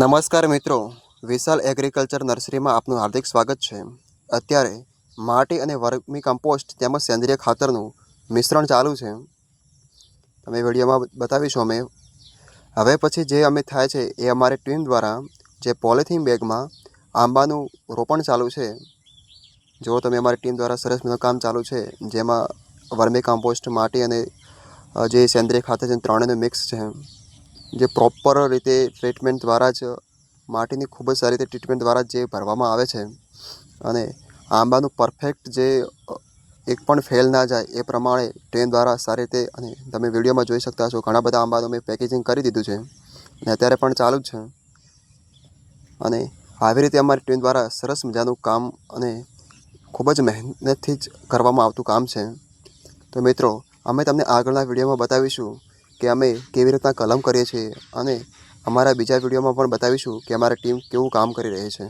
નમસ્કાર મિત્રો. વિશાલ એગ્રીકલ્ચર નર્સરીમાં આપનું હાર્દિક સ્વાગત છે. અત્યારે માટી અને વર્મી કમ્પોસ્ટ તેમજ સેન્દ્રિય ખાતરનું મિશ્રણ ચાલુ છે. તમે વિડીયોમાં બતાવીશું અમે. હવે પછી જે અમે થાય છે એ અમારી ટીમ દ્વારા જે પોલિથીન બેગમાં આંબાનું રોપણ ચાલુ છે. જો તમે અમારી ટીમ દ્વારા સરસ મજાનું કામ ચાલુ છે, જેમાં વર્મી કમ્પોસ્ટ, માટી અને જે સેન્દ્રિય ખાતર છે, ત્રણેયનું મિક્સ છે. જે પ્રોપર રીતે ટ્રીટમેન્ટ દ્વારા જ માટીની ખૂબ જ સારી રીતે ટ્રીટમેન્ટ દ્વારા જે ભરવામાં આવે છે અને આંબાનું પરફેક્ટ જે એક પણ ફેલ ના જાય એ પ્રમાણે ટ્રેન દ્વારા સારી રીતે અને તમે વિડીયોમાં જોઈ શકતા છો ઘણા બધા આંબાનું મેં પેકેજિંગ કરી દીધું છે અને અત્યારે પણ ચાલુ જ છે. અને આવી રીતે અમારી ટ્રેન દ્વારા સરસ મજાનું કામ અને ખૂબ જ મહેનતથી જ કરવામાં આવતું કામ છે. તો મિત્રો, અમે તમને આગળના વિડીયોમાં બતાવીશું કે અમે કેવી રીતના કલમ કરીએ છીએ અને અમારા બીજા વિડીયોમાં પણ બતાવીશું કે અમારી ટીમ કેવું કામ કરી રહી છે.